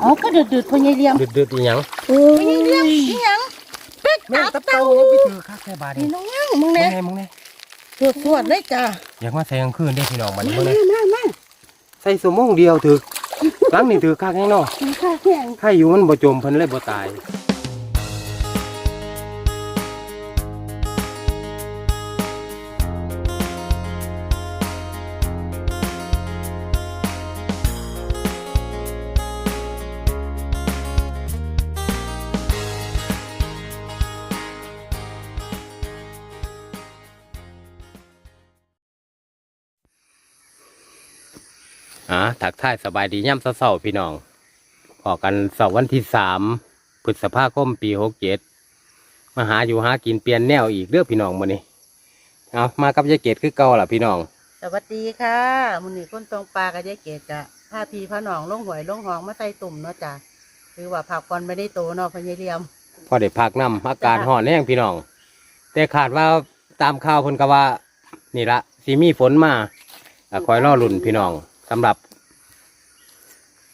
เอาก็เดือดเดือดพญายเลียมดืดดืดอีหยังพญายเลียมอีหยังเป็ดแม่ตาตับเต่าเต่ายังไปถือคักแค่บาดนี่นี่น้องยังมึงมึงเนี่ยไงมึงไงสวดสวดเลยจ้าอยากมาใส่กลางคืนได้พี่น้องบัดนี้มามึงไงมามาใส่สมองเดียวถือหลังนี่ถือคักแห้งเนาะกินข้าวแห้งถ้าอยู่มันบ่จมเพิ่นเลยบ่ตาย ถักท่ายสบายดีย่ำเศร้าๆพี่น้องออกกันเสาร์วันที่สามพฤษภาคมปีหกเจ็ดมาหาอยู่หากินเปลี่ยนแนวอีกเด้อพี่น้องมื้อนี้เอามากับยายเกดคือเก่าล่ะพี่น้องสวัสดีค่ะมุนี่คนตรงปลากับยายเกดกะพาพี่พาน้องลงหวยลงหองมาใส่ตุ่มเนาะจ้าคือว่าผักก่อนไม่ได้โตเนาะพญายเลียม พอได้พักน้ำอากาศร้อนแห้งพี่น้อง แต่ขาดว่าตามข่าวเพิ่นก็ว่า นี่ละสิมีฝนมาอะคอยรอลุ่นพี่น้องสำหรับ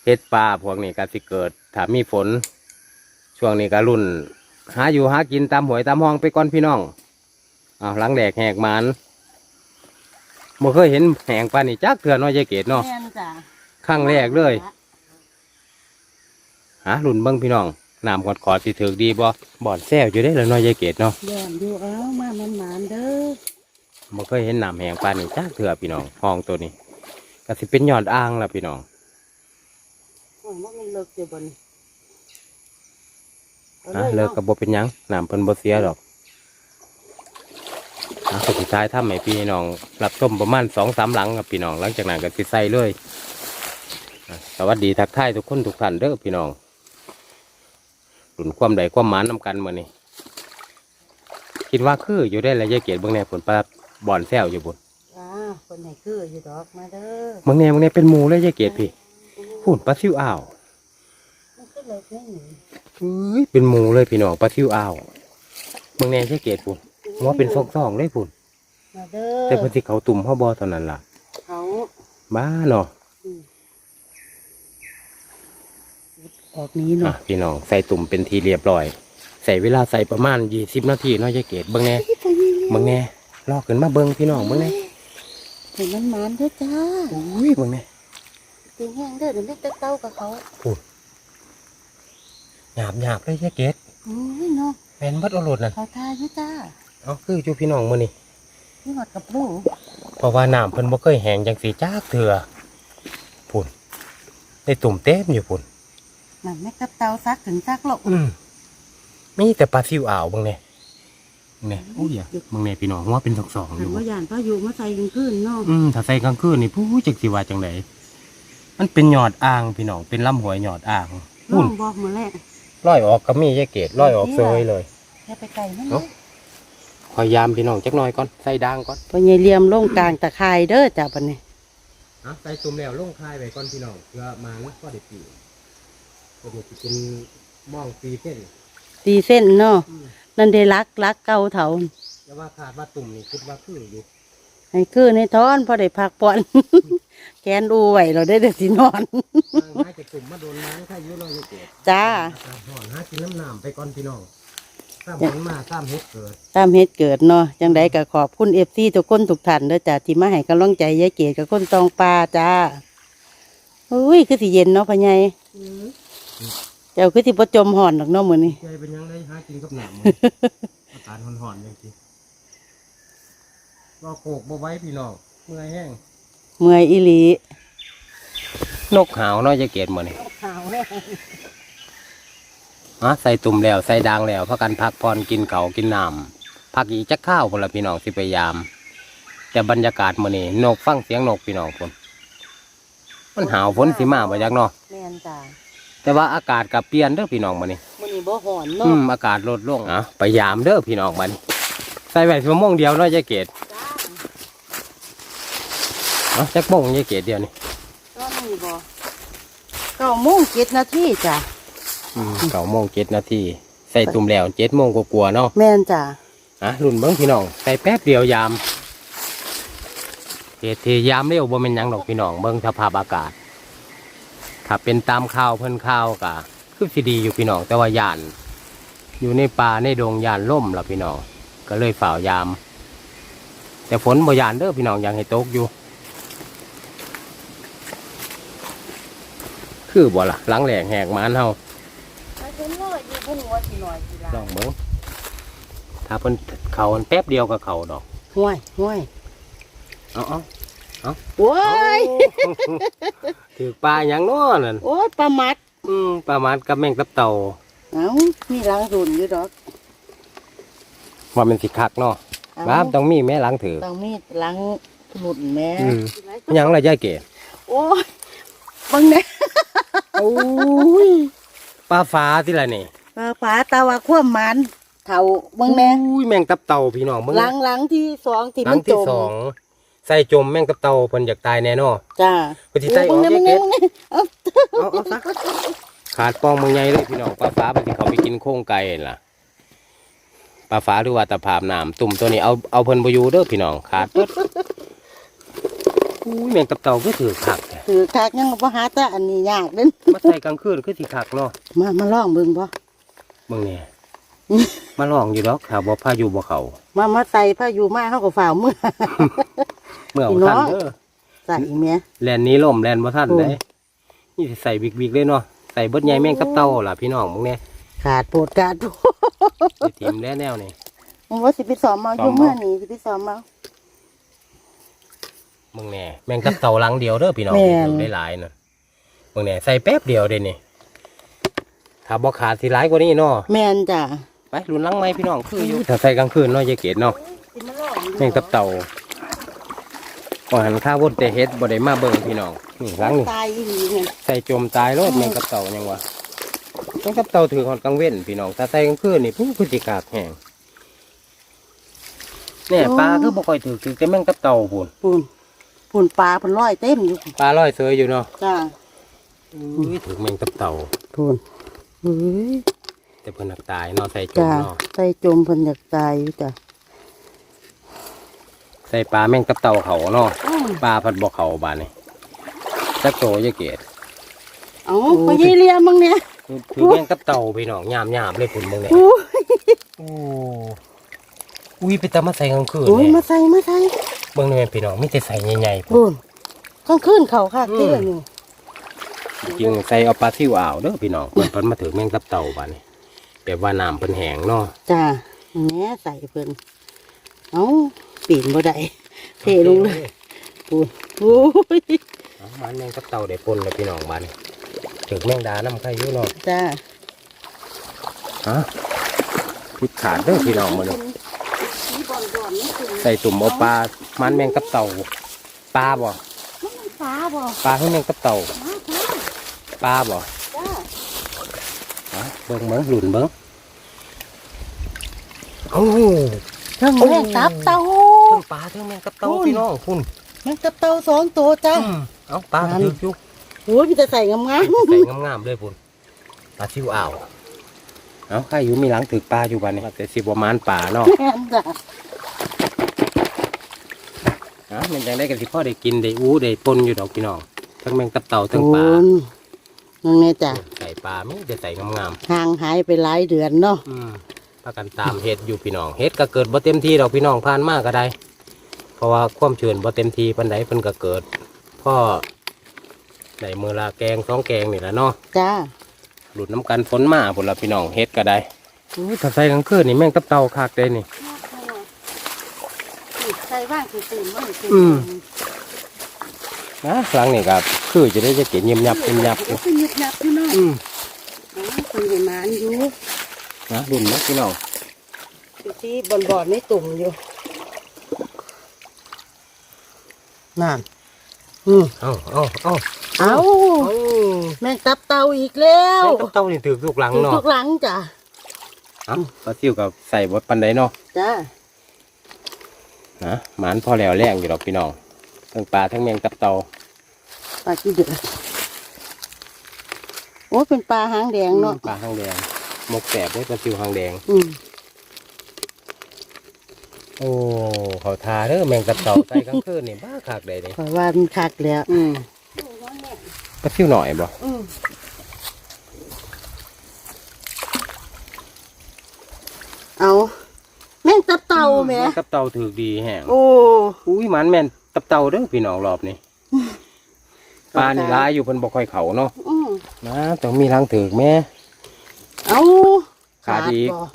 เฮ็ดปลาพวกนี้ก็สิเกิดถ้ามีฝน ช่วงนี้ก็รุ่น หาอยู่หากินตามหวยตามห้องไปก่อนพี่น้องอ้าวหลังแดกแหกหมันบ่เคยเห็นแหงปลานี่จักเถื่อเน้อยยายเกดเนาะแม่นจ้าครั้งแรกเลย หารุ่นเบิ่งพี่น้องน้ำกอดขอดสิถือดีบ่บ่อนแซวอยู่ได้แล้วเน้อยยายเกดเนาะแย่มอยู่เอามามันหมานๆเด้อบ่เคยเห็นน้ำแหงปลานี่จักเถื่อพี่น้องห้องตัวนี้ก็สิเป็นยอดอ่างล่ะพี่น้อง โอ้ยว่ามันเลิกอยู่บนอาฮะยเลิกนาะกับบ่เป็นหยังน้ำเพิ่นบ่เสียดอกอะสุดท้ายทำให้พี่น้องรับชมประมาณสองสามหลังครับพี่น้องหลังจากนั้นก็สิใส่เลยอะสวัสดีทักทายทุกคนทุกท่านเด้อพี่น้องหลุนความใดความหมานนำกันมื้อนี้คิดว่าคืออยู่ได้แล้วยายเกียรติเบิ่งแน่ผลปลาบ่อนแซวอยู่พุ่นจ้าคนไหนคืออยู่ดอกมาเด้อเบิ่งแน่เบิ่งแน่เป็นหมู่เลยยายเกียรติพี่ พุ่นปลาซิวอ่าวมันก็เลิกไม่หนีเอ้ยเป็นหมู่เลยพี่น้องปลาซิวอ่าวเบิ่งแน่ยายเกียรติพุ่นหัวเป็นซองๆเลยพุ่นมาเด้อแต่เพิ่นสิเขาตุ่มเฮาบ่เท่านั้นล่ะเขาบ้าเนาะอืมออกนี้อะเนาะพี่น้องใส่ตุ่มเป็นทีเรียบร้อย ใส่เวลาใส่ประมาณ20นาทีเนาะยายเกดเบิ่งแน่เบิ่งแน่ลอกขึ้นมาเบิ่งพี่น้องเบิ่งแน่เห็นมันหมานเด้อจ้าอุ้ยเบิ่งแน่ ตีแห้งเด้อเดี๋ยวไม่ตะเต้ากับเขาหยาบหยาบเลยยายเกดอุ้ยเนาะแม่นบัดเอาโลดนั่นเขาทาอยู่จ้าเอาคืออยู่พี่น้องมื้อนี้นี่หอดกับลูกเพราะว่าน้ำเพิ่นบ่เคยแห้งจังสีจักเถื่อพุ่นได้ตุ่มเต็มอยู่พุ่นมันไม่กับเตาซักถึงซักหรอกอืมมีแต่ปลาซิวอ่าวเบิ่งแน่เน่อุ้ยอะเบิ่งแน่พี่น้องหัวเป็นสองๆอหันยู่ว่าหยานพ่ออยู่มาใส่กันขึ้นเนาะอืมถ้าใส่กลางคืนนี่ผู้จักสิว่าจังได มันเป็นยอดอ่างพี่น้องเป็นลำหวยยอดอ่างน้พุ่อนงบอกมาแล้วลอยออกก็มียายเกดลอยออกเซยเลยอย่าไปไกลมันเนาะพยายามพี่น้องจักหน่อยก่อนใส่ด่างก่อนพอยายเลียมลงกลางตะไคร้เด้อจ้าปนนี้อะใส่ตุ่มแล้วลงคายไปก่อนพี่น้องเพื่อมาแล้วก็ได้ปีตัวนี้สิเป็นม่องปีเส้นตีเส้นเนาะนั่นได้รักรักเก่าเถาแต่ว่าขาดว่าตุ่มนี่คิดว่าคืออยู่ให้คือในท้อนพอได้พักผ่อน แกนอูไหวเราได้เด็ดสินอนวางไม้จะตุ่มมาโดนน้ำถ้าอยุ่เราจะเกดจ้าอากาศร้อนหากินน้ำน้ำไปก่อนพี่น้องตามผลมาตามเฮ็ดเกิดตามเหตุเกิดเนาะจังใดก็ขอบคุณเอฟซีทุกคนทุกท่านเด้อจ้าที่มาให้กำลังใจยายเกดกับคนตองปลาจ้าอุ้ยคือสิเย็นเนาะพ่อใหญ่เจ้าคือสิบ่จมห่อนดอกเนาะมื้อนี้ใจเป็นยังไงหากินกับหนามอากาศร้อนๆอย่างที่รอโขกบ่ไว้พี่น้องเมื่อยแห้ง เมื่อยอีหลีนกหาวเนาะจะเกตหมดนี่ขาวเลยฮะใส่ตุ่มแล้วใส่ดางแล้วพักกันพักผ่อนกินเขาวกินน้ำพักอีกจักข้าวคนละพี่น้องสิพยายาม แต่บรรยากาศมื้อนี้นกฟังเสียงนกพี่น้องคนมันหาวฝนสิมาบ่จักเนาะแม่นจ้าแต่ว่าอากาศกับเปลี่ยนเด้อพี่น้องมื้อนี้ มื้อนี้บ่ห่อนอืเนาะมอากาศลดลงอะพยายามเด้อพี่น้องบัดนี้ใส่ไว้ชั่วโมงเดียวเนาะยายเกดจ้า เนาะจักโมงยายเกดเดียวนี่ก็มีบ่เก้าโมงเจ็ดนาทีจ้ะอืมเก้าโมงเจ็ดนาทีใส่ตุ่มแล้วเจ็ดโมงกว่าๆเนาะแม่นจ้ะอะรุ่นเบิ้งพี่น้องใส่แป๊บเดียวยามเหตุที่ยามเร็วบ่เป็นหยังดอกพี่น้องเบิ้งสภาพอากาศถ้าเป็นตามข่าวเพิ่นข่าวกะคือสิดีอยู่พี่น้องแต่ว่าย่าน อยู่ในป่าในดงย่านล่มล่ะพี่น้องก็เลยฝ่าวยาม แต่ฝนบ่ย่านเด้อพี่น้องยังให้ตกอยู่ คือบ่ล่ะหลังแหลกแหกหมานเฮาเห็นน้อยอยู่พุ่นหัวสิหน่อยสิล่ะลองเบิ่งถ้าเพิ่นเขาแป๊บเดียวก็เขาดอกห้วยห้วยเอาเอาโอ้ยถือปลาอย่างน้อนั่นโอ้ยปลามัด อืมปลามันกับแมงตับเต่าเอ้ามีหลังรุนอยู่ดอกว่ามันสิคักเนาะเอ้าว่าต้องมีแม่หล้างถือต้องมีหลังรุนแม่อืมหยังละยายเกศโอ้ยบังแน่ โอ้ยปลาฟ้าที่ละนี่ปลาฝาตาว่าความมันเท่าบังแน่อุ้ยแมงตับเต่าพี่น้องเบิ่งหลังหลังที่สองที่หลัมังนจที่มสองใส่จมแมงตับเต่าเพิ่นอยากตายแน่นอนจ้าเพิ่นสิใส่ออกบังยายแน่เกบังศแน่บังแน่เอาเอาเอาซะขาดปองมึงใหญ่เลยพี่น้องปลาฟ้าเพิ่นสิเข้าไปกินโค้งไก่นั่นล่ะปลาฟ้าหรือว่าตะภาพน้ำตุ่มตัวนี้เอาเอาเพิ่นบ่อยู่เด้อพี่น้องขาดเบิดอุ้ยแมงตับเต่าก็ถือคักแท้ ถือคากยังบ่หาแต่อันนี้ยากเด้นมาใส่กลางคืนคือสิคักเนาะมามาลองเบิ่งบ่มึงเนี่ยมาลองอยู่ดอกถ้าบ่พาอยู่บ่เขามามาใส่ผ้าอยู่มาเฮาก็ฝ่าวมือเมื่อพี่เอาน้ทัอนงเด้อใส่แม่แลนนี้ล่มแลนบ่ทันโอ้เด้นี่สิใส่บิ๊กๆเลยเนาะใส่เบิดใหญ่แม่งกับเต่าล่ะพี่น้องมึงเนี่ยขาดโปวดขาดโพดสิทีมแล้วแนวนี่มึงว่าสิไปสอมมาอซ้อยู่มเมื่อเอานี้สิไปสอมมา มึงเนี่ยแม่งกับเต่าหลังเดียวเด้อพี่น้องแม่น ได้หลายน่ะมึงเนี่ยใส่แป๊บเดียวเด้นี่ถ้าบ่ขาดสิหลายกว่านี้เนาะแม่นจ้ะไปลุ้นหลังไหมพี่น้องคืออยู่ถ้าใส่กลางคืนเนาะยายเกดเนาะสิมาลองแม่งกับเต่าก่อนหันข้าววนแต่เฮ็ดบ่ได้มาเบิ่งพี่น้องนี่หลังนี่ ตายอีหลีเนี่ยใส่จมตายรถแมงกับเต่ายังวะแมงกับเต่าถือหอดกลางเว้นพี่น้องถ้าใส่กลางคืนนี่ผู้พฤติกาแห้งเนี่ยปลาคือบ่ค่อยถือถือแต่แมงกับเต่าพุ่นปุ่น ปุ่นปลาปุ่นร้อยเต็มอยู่ปลาลอยเสยอยู่เนาะจ้าอุ้ยถือแมงกับเต่าปุ่นเฮ้ยแต่เพิ่นหักตายเนาะใส่จมจ้าเนาะใส่จมเพิ่นอยากตายอยู่จ้ะใส่ปลาแมงกับเต่าเขาเนาะอื้อปลาพัดบ่เขาบานนี่จักโตยายเกดเอ้าไปยี่เลียมมึงเนี่ยถือแมงกับเต่าพี่น้องยามยามๆเลยพุ่นมึงเนี่ยอู้โอ้อุ้ยไปตามมาใส่กลางคืนโอ้ยเนี่ยมาใส่มาใส่ เบิ่งนี่แม่นพี่น้องมีแต่ใส่ใหญ่ๆพุ่นปุ่นกลางคืนเขาค่ะเตี้ยนี่จริงใส่เอาปลาซิวอ่าวเด้อพี่น้องเพิ่นเพิ่นมาถือแมงตับเต่าบาดนี้แบบว่าน้ำเพิ่นแห้งเนาะจ้าแหน่ใส่เพิ่นเอ้าปีนบ่ได้เทลงเลยปุ่นโอ้ยเอามันแมงตับเต่าได้ปนเลยพี่น้องบาดนี้ถือแมงดาน้ำไข่อยู่เนาะจ้าฮะพิดขาดเด้อพี่น้องมื้อนี้ ใส่ตุ่มเอาปลา มันแมงตับเต่า ปลาบ่ฟ้าบ่ปลาให้แมงตับเต่า ปลาบ่จ้าฮะเบิ่งเบิ่งหลุนเบิ่งโอ้เทั้งแมงตับเต่าทั้งปลาทั้งแมงตับเต่าพี่น้องคุณแมงตับเต่าสองตัวจ้าอืมเอาปลาก็ถืออยู่โอ้ยพี่จะใส่งามใส่งามๆเลยพุ่นปลาซิวอ่าวเอาใครอยู่มีหลังถือปลาอยู่บ้านนี้แต่สิบประมาณป่าเนาะๆแม่นจ้ะอะมันยังได้กันสิพ่อได้กินได้อู้ได้ปนอยู่ดอกพี่น้องทั้งแมงตับเต่าทั้งปลาโอ้ยนั่นไงจ้ะใส่ปลาไม่ได้ใส่งามห่างหายไปหลายเดือนเนาะๆอืมพากันตามเฮ็ดอยู่พี่น้องเฮ็ดก็เกิดบ่เต็มที่ดอกพี่น้องผ่านมากก็ได้ เพราะว่าความชื้นบ่เต็มที่ปานใดเพิ่นก็เกิดพ่อในมือละแกงสองแกงนี่แหละเนาะจ้าหลุดน้ำกันฝนมาพุ่นละพี่น้องเฮ็ดก็ได้อู้ถ้าใส่กลางคืนนี่แมงตับเต่าคักได้นี่ ใส่บ้างคือตื่นบ้างคืออืม นะครั้งนี้ครับคือจะได้จะเก็บเงียบยับเงียบยับอยู่คือหยิบหยับพี่น้องอืมอ๋อคนเห็นหมานอยู่นะดุนนะพี่น้องอยู่ที่บอนบอนๆนี่ตุ่มอยู่นั่นอืมเอาเอาเอาเอาเอาแมงตับเต่าอีกแล้วแม่งกับเต้านี่ถือทุกหลังถึงเนาะทุกหลังจ้ะ เอ้าปลาซิวกับใส่บดปันไดเนาะจ้า นะหมานพอแล้วแรงอยู่ดอกพี่น้องทั้งปลาทั้งแมงกับเต่าปลาขี้เดือดโอ้เป็นปลาหางแดงเนาะปลาหางแดงหมกแสบด้วยปลาซิวหางแดง อืมโอ้เขาทาเด้อแมงกับเต่าใส่กลางคืนนี่บ้าขากใดนี่เพราะว่ามันคักแล้ว อืมปลาซิวหน่อยบ่อืมเอาแม่งตับเต่า แหม่ตับเต่าถือดีแห้งโอ้อุ้ยหมันแม่นตับเต่าเด้อพี่น้องรอบนี้ปลานี่ร้ายอยู่เพิ่นบ่ค่อยเขาเนาะอืมนะต้องมีทางถือแม่เอาขาดอีกบ่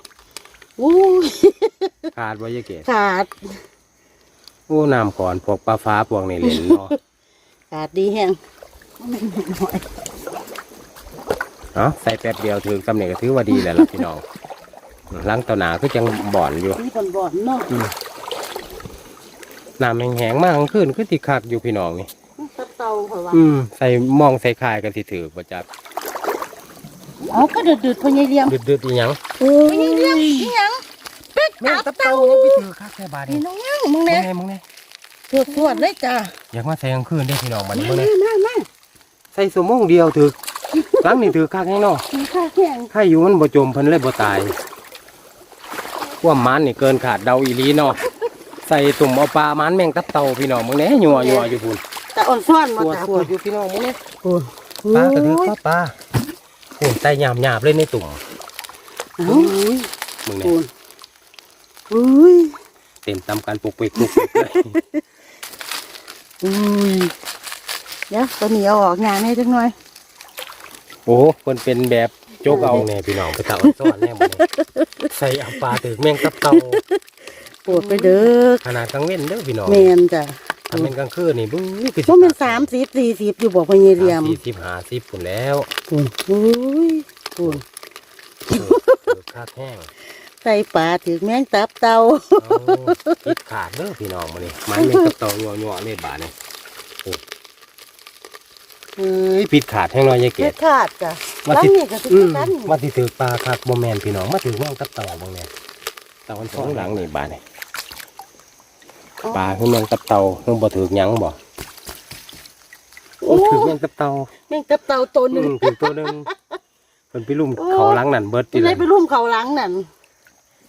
อู้ยขาดบ่ยายเกศขาดโอ้น้ำก่อนพวกปลาฟ้าพวกนี้เล่นเนาะขาดดีแห้งมันนิดหน่อยเอ้าใส่แป๊บเดียวถือตำแหน่งก็ถือว่าดีแล้วล่ะพี่น้อง ล้างเต่าหนาคือจังบ่อนอยู่นี่บ่อนๆเนาะน้ำแห้งๆมากกลางคืนคือสิคักอยู่พี่น้องนี่ตับเต่าข่อยว่าอืมใส่หมองใส่คายกันสิถือบ่จักเอาก็ดืดๆพญายเลียมดืดๆอีหยังโอ้ยพญายเลียมอีหยังเป็ดแม่ตัตับบเต่าเต่ายังไปถือคักแค่บาดนี่นี่น้องยังมึงมึงเนี่ยไงมึงไงสวดๆเลยจ้าอยากมาใส่กลางคืนได้อพี่น้องบัดนี้มามึงไงมามาใส่สมองเดียวถือหลังนี่ถือคักแห้งเนาะกินข้าวแข็งถ้าอยู่มันบ่จมเพิ่นเลยบ่ตายค วามมันนี่เกินขาดเดาอีหลีเนาะใส่ตุ่มเอาปลามันแมงตับเต่าพี่น้องมึงแหน่ยัวยัวอยู่พุ่นแต่อ่อนซ่อนมาตัวจ้าตัวอยู่พี่น้องมึงแหน่โอ้ยปลากระถือปลาปลาโอ้ยไตหยาบหยาบๆเลยในตุ่มโอ้ยมึงโอ้เนี่ยยโอ้ยเต็มตำกันปุกปิกปุกปิกเลยอุ้ยเดี๋ยวตัวนี้เอาออกงานให้จังหน่อยโอ้เพิ่นเป็นแบบ โจกเอาแน่พี่น้องไปตาอ่อนซ้อนแน่บ่เนี่ยใส่เอาปลาถือแมงตับเต่าปวดไปเด้อขนาดกลางเว้นเด้อพี่น้องแมนจ้ะถ้าเป็นกลางคืนนี่บุ้ยคือว่ามันสามสิบสี่สิบอยู่บอกพญาเลียมสี่สิบห้าสิบพุ่นแล้วโอ้ยโอ้ยโอ้ยถือคาดแห้งใส่ปลาถือแมงตับเต่าเอาคิดขาดเด้อพี่น้องมานี่ไม้เมกับเตาหยัวๆเลยบาดนี่โอ้เอ้ยผิดขาดแห้งน้อยยายเกเด็ดดขาดจ้ะ มาตั้งสินี่ก็ถือือมกันมาสิถือปลาคักบ่แมนพี่น้องมาถือแม่งกับเต่าบางเนี่ยเต่ามันสองหลังนี่บาดนี่ปลาคือแมงกับเต่าเพิ่งบ่ถือหยังบ่โอ้ถือแมงกับเต่าแมงตับเต่าตัวหอืนึ่งมถือตัวหนึงเพิ่นไปลุ่มโอ้เขาหลังนั่นเบิดไปทีเลเลยยไปรุ่มเขาหลังนั่น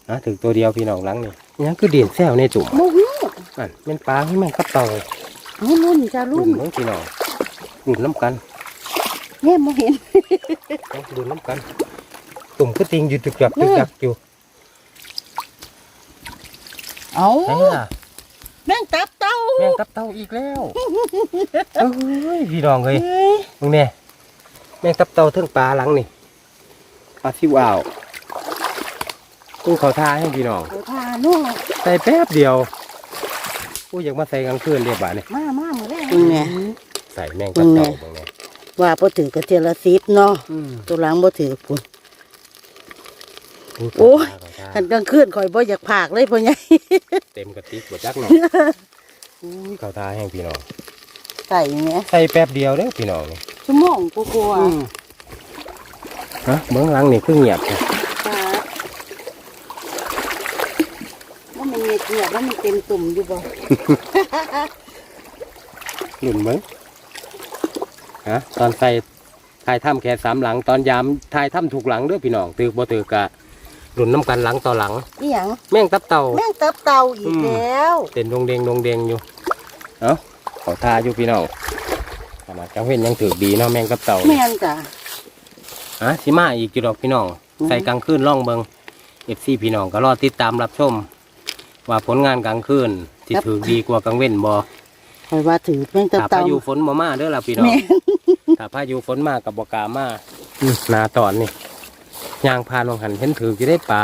นะถือตัวเดียวพี่น้องหลังนี่ยังคือเด่นแซวในจุ่มโมหูนั่นเป็นปลาคือแมงกับเต่าเอารุ่นจ้ะรุ่รุ่นนเบิ่งพี่น้องรุ่นน้ำกันแง่มาเห็น เอารุ่นน้ำกัน ตุ่มก็ติงอยู่จุกจับจุกจับอยู่เอาใช่ล่ะแมงตับเต่าแมงกับเต่าอีกแล้วเอ้ยพี่น้องเอ้ยเฮ้ยมึงเนี่ยแมงกับเต่าเทิงปลาหลังนี่ปลาซิวอ่าวกูเขาทาให้พี่น้องโอ้ทานุ่งใส่แป๊บเดียวกูอยากมาใส่กลางคืนเรียบร้อยนี่มามามือแรกมึงไงใส่แมงกับเต่าบางเนี่ย ว่าพอถือกระเทียมละสิบเนาะอืมตัวหลังบ่ถือปุ่นกูโอ้ยเขาทากันกลางคืนคอยบ่อยากผากเลยพ่อใหญ่ เต็มกระติกบดจักหน่อยอุ้ยเขาทาให้พี่น้องใส่เงี้ยใส่แป๊บเดียวเด้อพี่น้องนี่ชั่วโมงกูกลัวฮะเบื้องหลังนี่คือเงียบเลยปลาว่ามันเงียบเงียบแล้วมันเต็มตุ่มอยู่บ่ หลุนเบิ้ง ฮะตอนใส่ทายถ้ำแค่สามหลัง ตอนยามทายถ้ำถูกหลังเด้อพี่น้องตือบ่ตือกะหลุนน้ำกันหลังต่อหลัง อีหยังแม่งตับเต่า แม่งตับเต่าอีกแล้วเต้นดงเดงดงเดงอยู่ เอ้าเขาทาอยู่พี่น้องขนาดจังเว้นยังถือดีเนาะแม่งตับเต่าแม่นจ้ะ ฮะสิมาอีกจุดดอกพี่น้อง อืม ใส่กลางคืนล่องเบิงเอฟซีพี่น้องก็รอติดตามรับชม ว่าผลงานกลางคืนที่ถือดีกว่ากลางเว้นบ่ คอยว่าถือแม่งตับถ้าเต่าพายุฝนมามาเด้อล่ะพี่น้องแม่นถ้าพายุฝนมากับบกล้ามาหนาตอนนี่ยางพานลงหันเห็นถือจะได้ปลา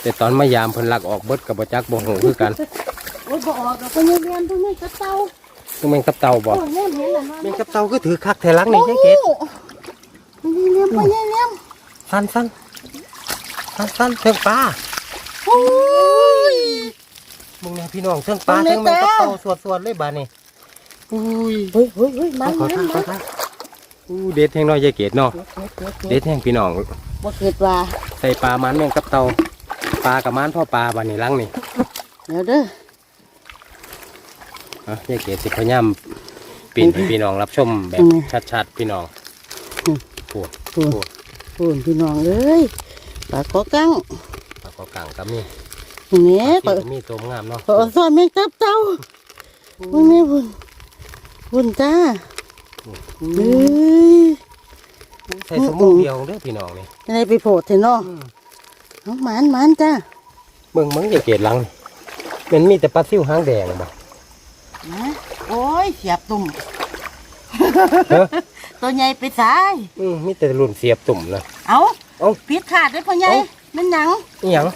แต่ตอนมายามเพิ่นลักออกเบิดกับบจักบ่หูคือกันโอ้ยบ่ออกดอกก็ยังเรียนตรงนี้ตับเต่าคือแมงกับเต่าบ่โอ้ยแม่นเห็นแล้วแมงกับเต่าก็ถือคักแทหลังนี่ยังเก็ดนี่เลี้ยงไปเลี้ยงสั้นสั้นสั้นสั้นเทิงปลาโอ้ย มึงเนี่ยพี่น้องเทิงปลามึงเนี่เทิยงแมงกับแต่เต่าสวดสวดๆเลยบาดนี่อุ้ยเฮ้ยเฮ้ยเฮ้ยมาขอมาทานขอมาทานอู้เด็ดแห้งน้อยยายเกดเนาะเด็ดเด็ดแห้งพี่น้องบ่เกิดว่าใส่ปลามันแมงกับเต่าปลากับมันพ่อปลาบาดนี่หลังนี่เดี๋ยวเด้ออะยายเกดสิพยายามปิ่นให้พี่น้องรับชมแบบอืมชัดๆพี่น้องอืมปวดพูนพูนพี่น้องเอ้ยปลาขอกังปลาก็กลางก็มีนี่ ปลาเปิดก็มีตัวงามเนาะเปิดซ่อนแมงตับเต่าพุ่นแม่พุ่นพุ่นจ้าเฮ้ยใส่สมองเดียวเด้อพี่น้องนี่จะได้ไปโผล่เถอะเนาะเอาหมานหมานจ้าเบิ่งมันจะเกตหลังมันมีแต่ปลาซิวหางแดงบ่นะโอ้ยเสียบตุ่มเฮ้อตัวใหญ่ไปสายอืมมีแต่รุ่นเสียบตุ่มนะเอาเอ้าพิษขาดได้พ่อใหญ่เอ้านั่นหยังอีหยัง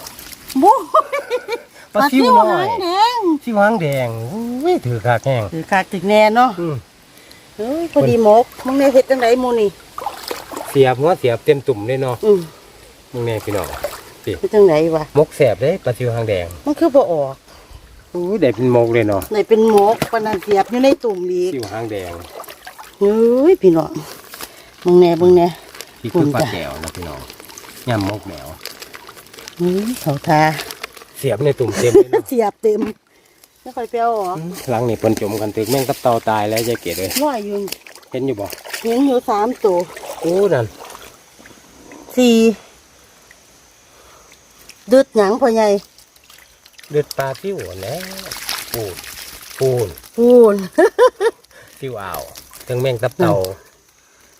บู ปลาซิวน้อยหางแดงซิวหางแดงอุ้ยถือขาแห้งถือขาดถึงแน่เนาะอืมเฮ้ยพอดีหมกมึงในเฮ็ดจังไดหมูนี่ เสียบหัวเสียบเต็มตุ่มเลยเนาะอืมมึงแน่พี่น้องเฮ็ดจังไดวะมกแสบเด้ปลาซิวหางแดง มันคือบ่ออกอุ้ยได้เป็นมกเลยเนาะไหนเป็นหมกปานนันเสียบอยู่ในตุ่มอีกซิวหางแดงเฮ้ยพี่น้องมึงแน่มึงแน่ที่คือปลาจ้ะแก้วนะพี่น้องย่ำมกแมวเฮ้ยเขาทา เสียบในตุ่มเต็มเลยเนาะเสียบเต็มไม่ค่อยเปรี้ยวหรอหลังนี่เพิ่นจมกันตึกแม่งกับเตาตายแล้วยายเกดเลยร้อยอยู่เห็นอยู่บ่เห็นอยู่สามตัวโอ้นั่นสี่ดึดหยังพ่อใหญ่เดือดปลาซิวแล้วปูนปูนพูนซิวอ่าวถึงแม่งตับเตา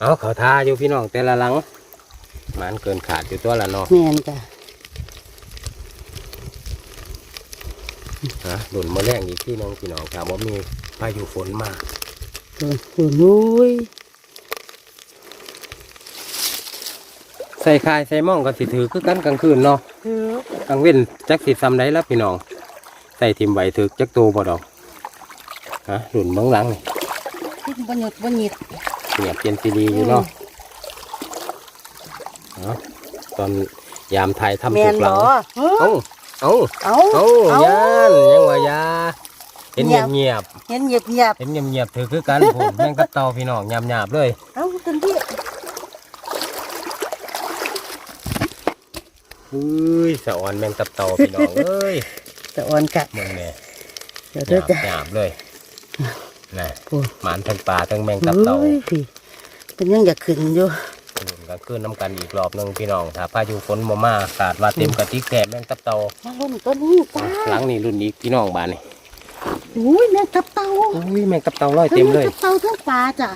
เอาเขาทาอยู่พี่น้องแต่ละหลังหมันเกินขาดอยู่ตัวละเนาะแม่นจ้ะ ฮะหลุนมาแรงอีกที่น้องพี่น้องครับว่ามีพายุฝนมาพูนพูนนุ้ยใส่คายใส่หม่องก็สิถือคือกันกลางคืนเนาะเถือกลางเว้นจักสิซ้ำได้แล้วพี่น้อง ใส่ทิมใบถือจักโตบ่ดอกฮะหลุนเบื้องหลังนี่ขึ้นบนหยุดบนหยิดเงียบเย็นซีดีอยู่เนาะเอาตอนยามไทยทำแม่ถูนกหบ่ลังเฮ้เอ้า เอ้าเอาเอ้าเอายานยังว่ายาเห็นเงีเงียยบบเงียบเห็นเหยียบเหยียบๆเห็นเงียบเงียบๆถือคือกันผมแม่งกับเตาพี่น้องหยาบหยาบๆเลยเอากันที่เฮ้ยสะออนแมงกับเตาพี่น้องเอ้ยจะอ่อนกัดมึงเนี่ยเดี๋ยวหเด้อยาบจ้ะหยาบเลยนะพูนหมานทั้งปลาทั้งแมงกับเตาเฮ้ยพี่เป็นยังอยากขึ้นอยู่หนุน ก็ขึ้นน้ำกันอีกรอบหนึ่งพี่น้องถ้าพายุฝนมามาขาดว่าเต็มกระติกแถบแมงกับเตามาลุ่นต้นนี้จ้าหลังนี่รุ่นนี้พี่น้องบ้านนี่อุ้ยแม่กับเต่าอุ้ยแมงกับเตาร้อยเต็มเลยทั้งกับเต่าทั้งปลาจ้ะ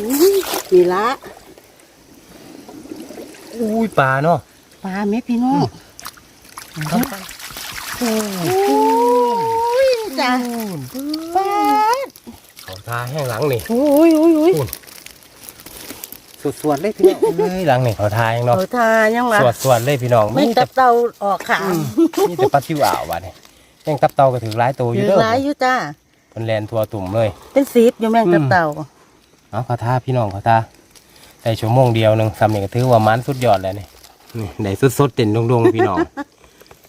อุ้ยนี่ละอุ้ยปลาเนาะปลาไหมพี่น้องโอ้อุ้ยจ้ะปลาเขาทาแห้งหลังนี่อุ้ยอุ้ยอุ้ย สวดๆเลยพี่น้องเอ้ยหลังนี่เขาทาเองเนาะเขาทายังวะสวดๆเลยพี่น้องไม่มีกัแต่บเต่าออกขาอืมมีแต่ปลาซิวอ่าวบ้านนี่แมงกับเตาก็ถือหลายตัวออยู่ยู่เด้อร้ายอยู่จ้าเพิ่นแลนทัวตุ่มเลย เป็นสีบอยู่แม่งกับเต่าเอาเขาทาพี่น้องเขาทาได้ชั่วโมงเดียวหนึงสำนี่ก็ถือว่ามันสุดยอดแล้วนี่นี่ได้สดๆเต็นดงๆพี่น้อง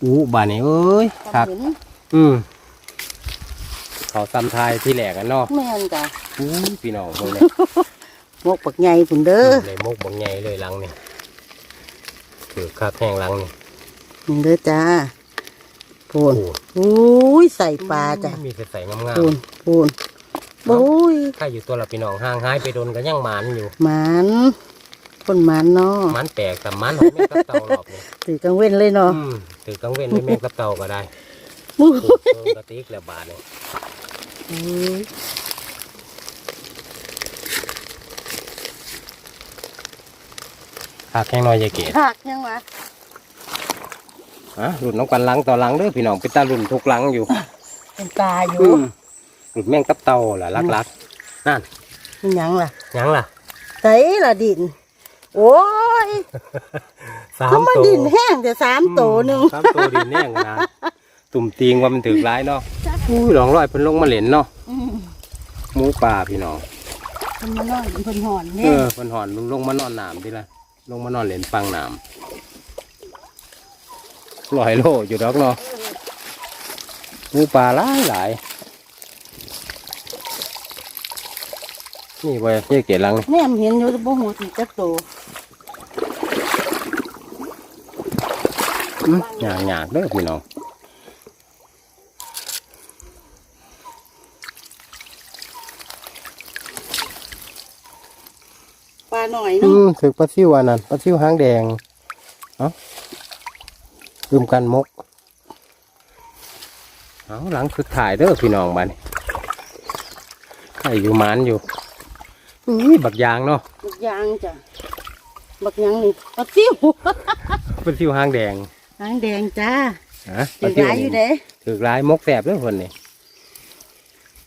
อู้บ้านนี้เอ้ยคักเห็นอืมเขาซ้ำทายที่แหลกกันเนาะแม่นจ้ะอู้พี่น้องเบิ่งเลยห มกปักใหญ่ผุนเด้อเลยมกบังใหญ่เลยหลังนี่ถือคักแห้งหลังนี่ผุนเด้อจ้าพูนโอ้อุ้ยใส่ปลาจ้ะมีแต่ใส่งามพูนพูนโอ้ยๆถ้าอยู่ตัวละพี่น้องห่างหายไปโดนก็ยังหมานอยู่หมันคนหมันเนาะหมันแปลกแต่หมันของแม่งกับเต่ารอบนี่ถือกลางเว้นเลยเนาะอืมถือกังเว้นให้แม่งกับเต่าก็ได้มู้ถูกเพิ่มกระติกแล้วบาทนี่ คักแห้งน้อยยายเกดผักยังวะฮะหลุดน้องกันหลังต่อหลังเด้อพี่น้องเป็นตาหลุนทุกหลังอยู่เป็นปลาอยู่อืมหลุดแม่งกับเต่าล่ะลักๆนั่นมันหยังล่ะยังล่ะใส่ละดิน โอ้ยสาก็มมาตัวดินแห้งแต่สามโตหนึ่งสามตัวดินแน่งนะตุ่มตีงว่ามันถือร้ายเนาะอุ้ยหลองร้อยเพิ่นลงมาเหล่นเนาะอืมหมูป่าพี่น้องมันมานอนเพิ่นหอนเอเนี่ยอเพิ่นหอนลงมานอนน้ำดิละ ลงมานอนเหล่นปังน้ำลอยโลอยู่ดอกเนาะหมูป่าหลายหลายนี่ไว้เยี่ยเกลังแม่มเห็นอยู่แต่บ่หัวสีจักโตหยาหยาเด้อพี่น้อง ปลาห น่อยอืเนาะมถือปลาซิวอันนั้นปลาซิวหางแดงเอ้าลืมกันมกเอาหลังคือถ่ายเด้อพี่น้องบ้านใครอยู่หมันอยู่อุ้ยบักยางเนาะบักยางจ้ะบักยางนี่ปลาซิวเป็นซิวหางแดงหางแดงจ้าฮะถือหลายอยู่เด้ถือหลายมกแสบเลยคนนี่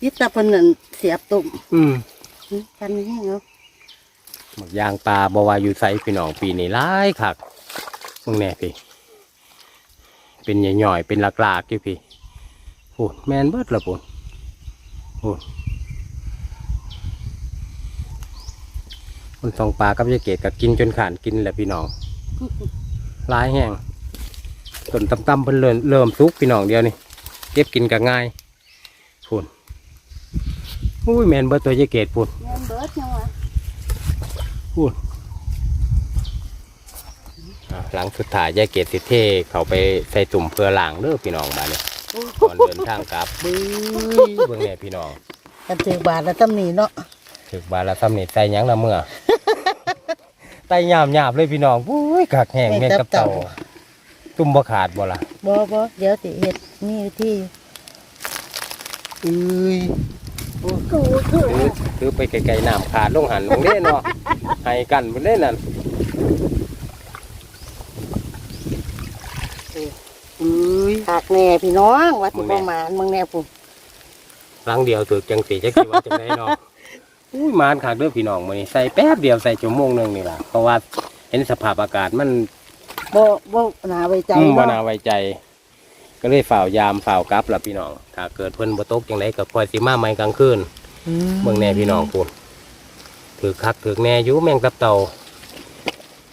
ยิตาเพิ่นนั่นเสียบตุ่มอืมกันแห้งเอา บักยางปลาบวาอยู่ไซพี่น้องปีนี้หลายคักมึงแน่พี่ เป็นใหญ่ๆเป็นหลากๆอยู่พี่โอ้แมนเบิดละปุ่นโอ้คนสองปลากับยาเกดก็กินจนขานกินแหละพี่น้องหลายแห้งต้นตำๆเพิ่นเริ่มเริ่มสุกพี่น้องเดียวนี่เก็บกินก็ง่ายพุ่นอุ้ยแมนเบิดตัวยาเกดพุ่นแมนเบิดยังวะ พูดอะหลังสุดท้ายยายเกศสิเทเขาไปใส่ตุ่มเพื่อล้างเด้อพี่น้องบ้านนี้ก่อนเดินทางกลับบื้อเบิ่งแน่พี่น้องกันถือบาทแล้วตำหนิเนาะถึกบานละซ้ำนี่ใส่หยังละเมื่อไตหยาบหยาบๆเลยพี่น้องอุ้ยกากแห้งแม่งกับเต่าตุ่มบ่ขาดบ่ล่ะบ่บ่เดี๋ยวสิเฮ็ดนี่ที่เอ้ย ถือถือไปไกลๆน้ำขาดลงหันลงเด้เนาะให้กันบ่ได้นั่นอุ้ยหักแน่พี่น้องว่าสิประมาณมึงแน่ปุ่มครั้งเดียวถือจังสีจักสิว่าจังไดเนาะอุ้ยมานขากเด้อพี่น้องมื้อนี้ใส่แป๊บเดียวใส่ชั่วโมงหนึงนี่ล่ะเพราะว่าเห็นสภาพอากาศมันบ่บ่น่าไว้ใจอืมบ่เนาะน่าไว้ใจ ก็เลยฝ่าวยามฝ่าวกลับล่ะพี่น้องถ้าเกิดเพิ่นบ่ตกจังไดก็คอยสิมาใหม่กลางคืนเบิ่งแน่พี่น้องพูดถือคักถือแน่อยู่แมงตับเต่า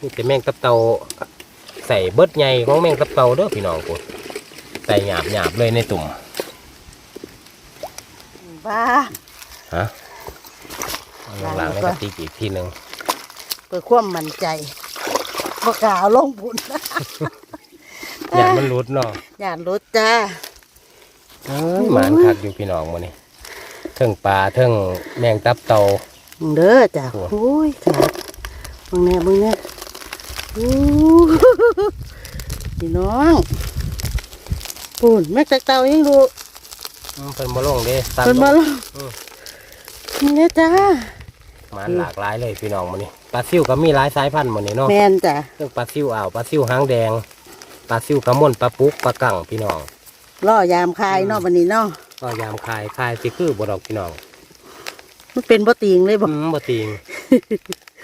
นี่แต่แมงตับเต่าใส่เบิดใหญ่ของแมงตับเต่าเด้อพี่น้องพูดใส่หยาบๆเลยในตุ่มบ้าฮะเอาล้างๆในกระติกอีกทีหนึงเพื่อความมั่นใจบ่กล้าเอาลงบุญ อย่ามันหลุดเนาะย่านรถจ้าเอ้ยหมานคักอยู่พี่น้องมื้อนี้เทิงปลาเทิงแมงตับเต่ามึงเด้อจ้าโอ้โอ้ยขาดมึงแน่มึงแน่อู้พี่น้องปุ่นแม่ตักเต่ายังดูอืมเพิ่นบ่ลงเด้ตัดเพิ่นมาลแล้งวอืมมึงแน่จ้าหมานหลากหลายเลยพี่น้องมื้อนี้ปลาซิวก็มีหลายสายพันธุ์มื้อนี้เนาะแม่นจ้ะเรื่องปลาซิวอ่าวปลาซิวหางแดง ปลาซิวกระมนปลาปุกปลากั่งพี่น้องล่อยามคายเนาะวันนี้เนาะก็ยามคายคายสิคือบ่ดอกพี่น้องมันเป็นบ่ติงเลยบ่อืมบ่ติง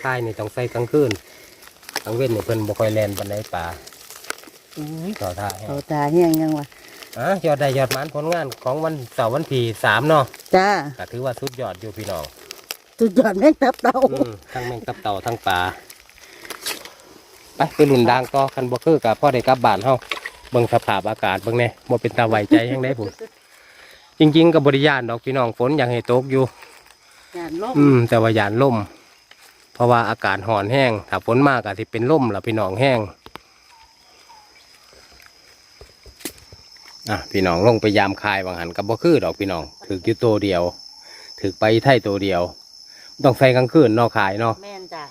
คายนี่ต้องใส่กลางคืนกลางเว้นนี่เพิ่นบ่ค่อยแล่นปานใดปลาอุ้ยต่อท่าให้เขาตาแห้งยังวะอะยอดได้ยอดหมานผลงานของวันเสาร์วันที่สามเนาะจ้าก็ถือว่าสุดยอดอยู่พี่น้องสุดยอดแม่งตับเต่าอืมทั้งแมงตับเต่าทั้งปลา ไปไปหลุนดางต่อคันบ่คือกับพ่อได้กลับบ้านเฮาเบิ่งสภาพอากาศเบิ่งแน่บ่เป็นตาไว้ใจแฮงได้พุ่นจริง ๆกับบริยานดอกพี่น้องฝนอยากให้ตกอยู่ย่านลมอืม แต่ว่ายานล่ม เพราะว่าอากาศห่อนแห้งถ้าฝนมากอาจสิเป็นล่มล่ะพี่น้องแห้งอะพี่น้องลงไปยามคายบางหันกับบ่คือดอกพี่น้องถืออยู่ตัวเดียว ถือไปไทยตัวเดียว ต้องใส่กลางคืนเนอกขายเนาะ แม่นจ้ะ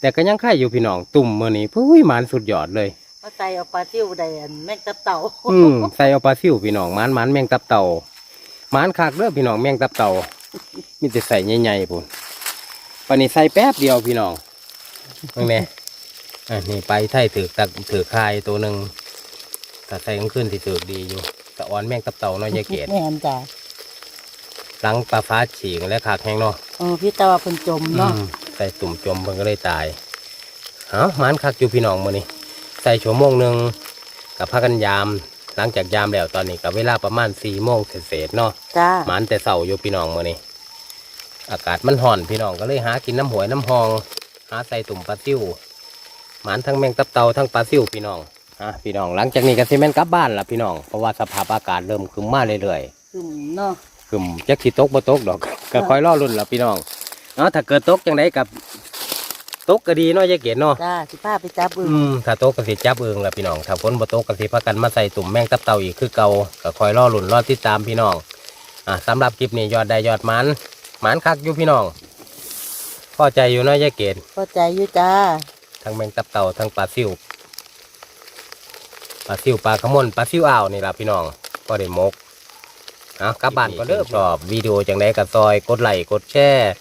แต่ก็ยังไข่อยู่พี่น้องตุ่มมือนี้พุ้ยหมันสุดยอดเลยว่าใจเอาปลาซิวได้อันแม่งตับเต่าอืมใส่เอาปลาซิวพี่น้องหมันหมันแมงตับเต่าหมันคักเด้อพี่น้องแมงตับเต่ามีแต่ใส่ใหญ่ๆพุ่นปานนี้ใส่แป๊บเดียวพี่น้องเห็นไหมอะนี่ไปไทยถือตักถือคายตัวหนึ่งแต่ใส่กลางคืนที่ถือดีอยู่แต่อ่อนแมงตับเต่าเนาะยายเกดแม่นจ้ะหลังปลาฟ้าฉีกและขากแห้งเนาะเออพี่ตาว่าเพิ่นจมเนาะอืม ใส่ตุ่มจมเพิ่นก็เลยตายเอ้าหมันคักอยู่พี่น้องมื้อนี้ใส่ชั่วโมงหนึ่งกับพากันยาม หลังจากยามแล้วตอนนี้กับเวลาประมาณสี่โมงเศษๆเนาะจ้าหมันแต่เสาอยู่พี่น้องมื้อนี้อากาศมันห่อนพี่น้องก็เลยหากินน้ำหวยน้ำหอง หาใส่ตุ่มปลาซิวหมันทั้งแมงตับเตาทั้งปลาซิวพี่น้องอะพี่น้องหลังจากนี้ก็สิแม่นกลับบ้านละพี่น้องเพราะว่าสภาพอากาศเริ่มคึมมาเรื่อยๆขึ้นเนาะ กึ่มจักสิตกบ่ตกดอก ก็คอยรอรุ่นละพี่น้อง เนาะถ้าเกิดตกจังไดกับตกก็ดีเนาะยายเกศเนาะจ้าสิพาไปจับอึ่งอืมถ้าตกก็สิจับเอิงละพี่น้องถ้าฝนบ่ตกก็สิพากันมาใส่ตุ่มแมงตับเต่าอีกคือเก่าก็คอยรอรุ่นรอติดตามพี่น้องอะสำหรับคลิปนี้ยอดได้ยอดหมันหมันคักอยู่พี่น้องพอใจอยู่เนาะยายเกศพอใจอยู่จ้าทั้งแมงตับเต่าทั้งปลาซิวปลาซิวปลาขมนปลาซิวอ่าวนี่ล่ะพี่น้องก็ได้หมกเอากลับบ้านก็เด้อชอบวิดีโอจังไดก็ซอยกดไลค์กดแชร์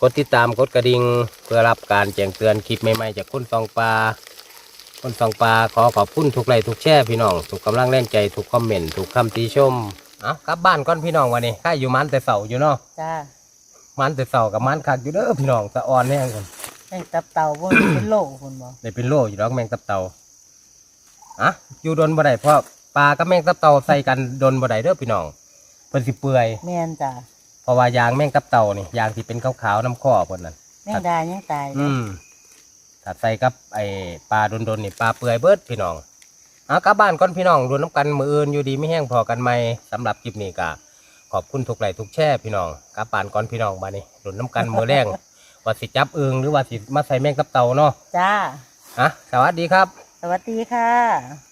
กดติดตามกดกระดิ่งเพื่อรับการแจ้งเตือนคลิปใหม่ๆจากคนซองปลาคนซองปลาขอขอบคุณทุกไลค์ทุกแชร์พี่น้องทุกกำลังแรงใจทุกคอมเมนต์ทุกคำติชมเอากลับบ้านก่อนพี่น้องวันนี้ข้าอยู่มันแต่เสาอยู่เนาะจ้ามันแต่เสากับมันคักอยู่เด้อพี่น้องสะออนแห้งคนแม่งตับเต่าบ่เป็นโลคุณบ่ได้เป็นโลอยู่ดอกแมงตับเต่าอะอยู่ดนบ่ได้เพราะปลากับแมงตับเต่าใส่กันดนบ่ได้เด้อพี่น้องเพิ่นสิเปื่อยแม่นจ้าเพ ราะว่ายางแมงตับเต่านี่ยางที่เป็นขาวๆน้ำข้อเพิ่นนั่นแม่งดายังตายอืมถ้าใส่กับไอ้ปลาโดนๆนี่ปลาเปื่อยเบิดพี่น้องเอากลับบ้านก่อนพี่น้องรวนน้ำกันมืออื่นอยู่ดีไม่แห้งพอกันไหมสำหรับคลิปนี้ก็ขอบคุณทุกไลค์ทุกแช่พี่น้องกลับบ้านก่อนพี่น้องมานี่รวนน้ำกันมือแรงว่าสิจับเอิงหรือว่าสิมาใส่แมงตับเต่าเนาะจ้าอะสวัสดีครับ สวัสดีค่ะ